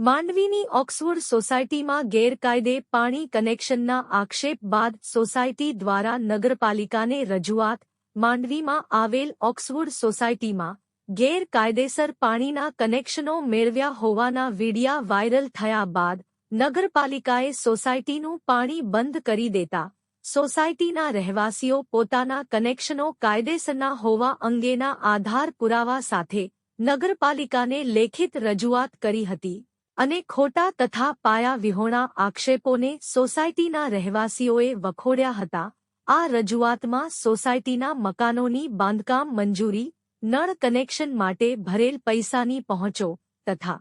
માંડવીની Oxford સોસાયટીમાં ગેરકાયદે પાણી કનેક્શનના આક્ષેપ બાદ સોસાયટી દ્વારા નગરપાલિકાને રજૂઆત, માંડવીમાં આવેલ ઓક્સફોર્ડ સોસાયટીમાં ગેરકાયદેસર પાણીના કનેક્શનો મેળવ્યા હોવાના વીડિયા વાયરલ થયા બાદ નગરપાલિકાએ સોસાયટીનું પાણી બંધ કરી દેતા સોસાયટીના રહેવાસીઓ પોતાના કનેક્શનો કાયદેસરના હોવા અંગેના આધાર પુરાવા સાથે નગરપાલિકાને લેખિત રજૂઆત કરી હતી. અને ખોટા તથા પાયા વિહોણા આક્ષેપોને સોસાયટીના રહેવાસીઓએ વખોડ્યા હતા. આ રજૂઆતમાં સોસાયટીના મકાનોની બાંધકામ મંજૂરી, નળ કનેક્શન માટે ભરેલ પૈસાની પહોંચો, તથા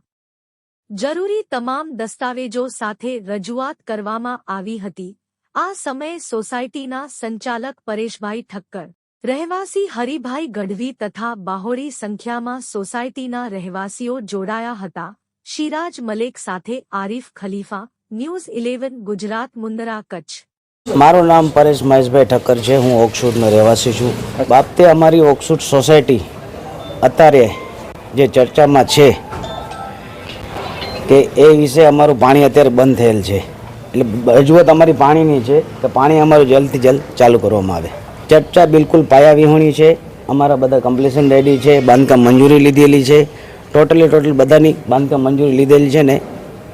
જરૂરી તમામ દસ્તાવેજો સાથે રજૂઆત કરવામાં આવી હતી. આ સમયે સોસાયટીના સંચાલક પરેશભાઈ ઠક્કર, રહેવાસી હરિભાઈ ગઢવી તથા બાહોળી સંખ્યામાં સોસાયટીના રહેવાસીઓ જોડાયા હતા. શિરાજ મલેક સાથે આરીફ ખલીફા, ન્યૂઝ ઇલેવન, ગુજરાત, મુંદરા, કચ્છ. મારું નામ પરેશ મહેશભાઈ ઠક્કર છે, હું ઓક્સફોર્ડનો રહેવાસી છું. બાબતે અમારી ઓક્સફૂડ સોસાયટી અત્યારે જે ચર્ચામાં છે કે એ વિશે અમારું પાણી અત્યારે બંધ થયેલ છે. એટલે રજૂઆત અમારી પાણીની છે કે પાણી અમારું જલ્દથી જલ્દ ચાલુ કરવામાં આવે. ચર્ચા બિલકુલ પાયા વિહોણી છે, અમારા બધા કમ્પ્લેશન રેડી છે, બાંધકામ મંજૂરી લીધેલી છે. ટોટલી ટોટલ બધાની બાંધકામ મંજૂરી લીધેલી છે ને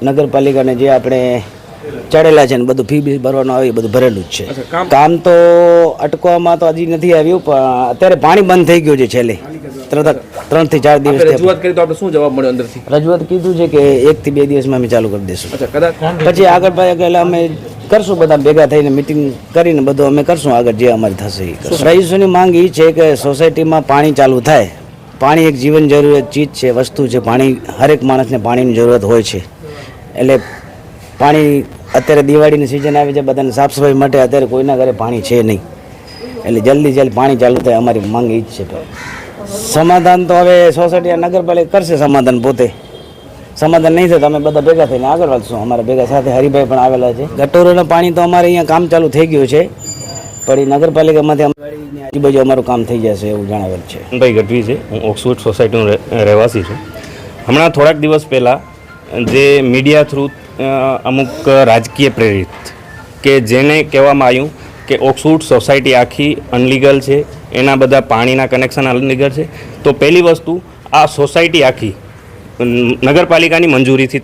નગરપાલિકાને જે આપણે ચડેલા છે ને બધું ફી બી ભરવાનું આવે એ બધું ભરેલું જ છે. કામ તો અટકવામાં તો હજી નથી આવ્યું પણ અત્યારે પાણી બંધ થઈ ગયું છે છેલ્લે. ત્રણથી ચાર દિવસ રજૂઆત કરી તો આપણે શું જવાબ મળ્યો અંદરથી? રજૂઆત કીધું છે કે એક થી બે દિવસમાં અમે ચાલુ કરી દઈશું પછી આગળ પહેલા અમે કરશું બધા ભેગા થઈને મિટિંગ કરીને બધું અમે કરશું આગળ જે અમારી થશે રહીશોની માંગ એ છે કે સોસાયટીમાં પાણી ચાલુ થાય. પાણી એક જીવન જરૂરિયાત ચીજ છે, વસ્તુ છે પાણી હરેક માણસને પાણીની જરૂરત હોય છે. એટલે પાણી અત્યારે દિવાળીની સિઝન આવી છે બધાને સાફ સફાઈ માટે અત્યારે કોઈના ઘરે પાણી છે નહીં. એટલે જલ્દી જલ્દી પાણી ચાલુ થાય, અમારી માંગ એ જ છે. સમાધાન તો હવે સોસાયટી નગરપાલિકા કરશે સમાધાન પોતે. સમાધાન નહીં થાય તો અમે બધા ભેગા થઈને આગળ વધશું. અમારા ભેગા સાથે હરિભાઈ પણ આવેલા છે. ગટોરોના પાણી તો અમારે અહીંયા કામ ચાલુ થઈ ગયું છે, પણ એ નગરપાલિકામાંથી અમારી આજુબાજુ અમારું કામ થઈ જશે એવું જણાવેલ છે. ભાઈ ગઢવી છે. હું ઓક્સફોર્ડ સોસાયટીનો રહેવાસી છું. હમણાં થોડાક દિવસ પહેલાં જે મીડિયા થ્રુ અમુક રાજકીય પ્રેરિત કે જેને કહેવામાં આવ્યું કે ઓક્સફોર્ડ સોસાયટી આખી અનલીગલ છે, એના બધા પાણીના કનેક્શન અનલીગલ છે, તો પહેલી વસ્તુ આ સોસાયટી આખી નગરપાલિકાની મંજૂરીથી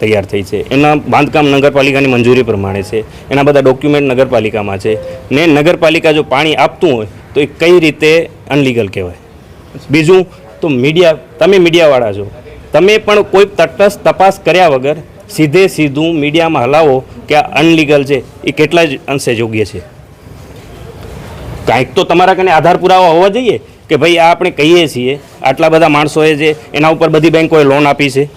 તૈયાર થઈ છે. એના બાંધકામ નગરપાલિકાની મંજૂરી પ્રમાણે છે. એના બધા ડોક્યુમેન્ટ નગરપાલિકામાં છે. ને નગરપાલિકા જો પાણી આપતું હોય તો એ કઈ રીતે અનલીગલ કહેવાય? બીજું, તો મીડિયા તમે મીડિયાવાળા છો. તમે પણ કોઈ તટસ્થ તપાસ કર્યા વગર સીધે સીધું મીડિયામાં હલાવો કે આ અનલીગલ છે, એ કેટલા જ અંશે યોગ્ય છે. કાંઈક તો તમારા કને આધાર પુરાવા હોવા જોઈએ કે ભાઈ આ આપણે કહીએ છીએ, આટલા બધા માણસોએ જે એના ઉપર બધી બેંકોએ લોન આપી છે,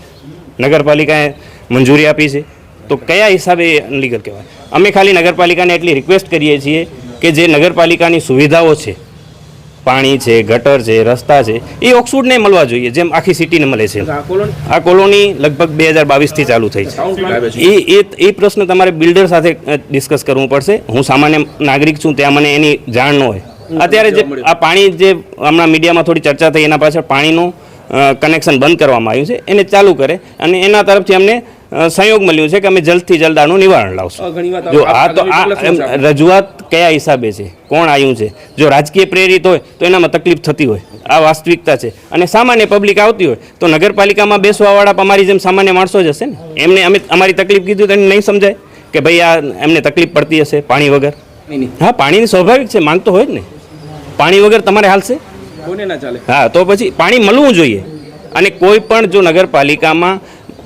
નગરપાલિકાએ મંજૂરી આપી છે, તો કયા હિસાબે અનલીગલ કહેવાય? અમે ખાલી નગરપાલિકાને એટલી રિક્વેસ્ટ કરીએ છીએ કે જે નગરપાલિકાની સુવિધાઓ છે પાણી છે ગટર છે રસ્તા છે એ ઓક્સફોર્ડને મળવા જોઈએ જેમ આખી સિટીને મળે છે. આ કોલોની? લગભગ બે હજાર બાવીસથી ચાલુ થઈ છે. એ એ એ પ્રશ્ન તમારે બિલ્ડર સાથે ડિસ્કસ કરવું પડશે. હું સામાન્ય નાગરિક છું ત્યાં મને એની જાણ ન હોય. અત્યારે જે આ પાણી જે હમણાં મીડિયામાં થોડી ચર્ચા થઈ એના પાછળ પાણીનું કનેક્શન બંધ કરવામાં આવ્યું છે. એને ચાલુ કરે અને એના તરફથી અમને સંયોગ મળ્યું છે કે અમે જલ્દથી જલ્દ આનું નિવારણ લાવશું. જો આ- તો આ રજૂઆત કયા હિસાબે છે? કોણ આવ્યું છે? જો રાજકીય પ્રેરિત હોય તો એનામાં તકલીફ થતી હોય. આ વાસ્તવિકતા છે. અને સામાન્ય પબ્લિક આવતી હોય તો નગરપાલિકામાં બેસવાવાળા અમારી જેમ સામાન્ય માણસો જ હશે ને? એમને અમે અમારી તકલીફ કીધું તો એને નહીં સમજાય કે ભાઈ આ એમને તકલીફ પડતી હશે પાણી વગર? હા પાણીની સ્વાભાવિક છે માંગ તો હોય જ ને. પાણી વગર તમારે હાલશે હા તો પછી પાણી મળવું જોઈએ. અને કોઈ પણ જો નગરપાલિકામાં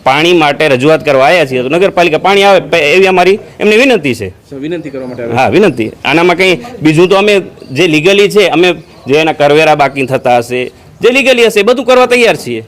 પાણી માટે રજૂઆત કરવા આવ્યા છીએ તો નગરપાલિકા પાણી આવે એવી અમારી એમની વિનંતી છે. વિનંતી કરવા માટે હા વિનંતી. આનામાં કંઈ બીજું તો અમે જે લીગલી છે અમે જે એના કરવેરા બાકી થતા હશે જે લીગલી હશે એ બધું કરવા તૈયાર છીએ.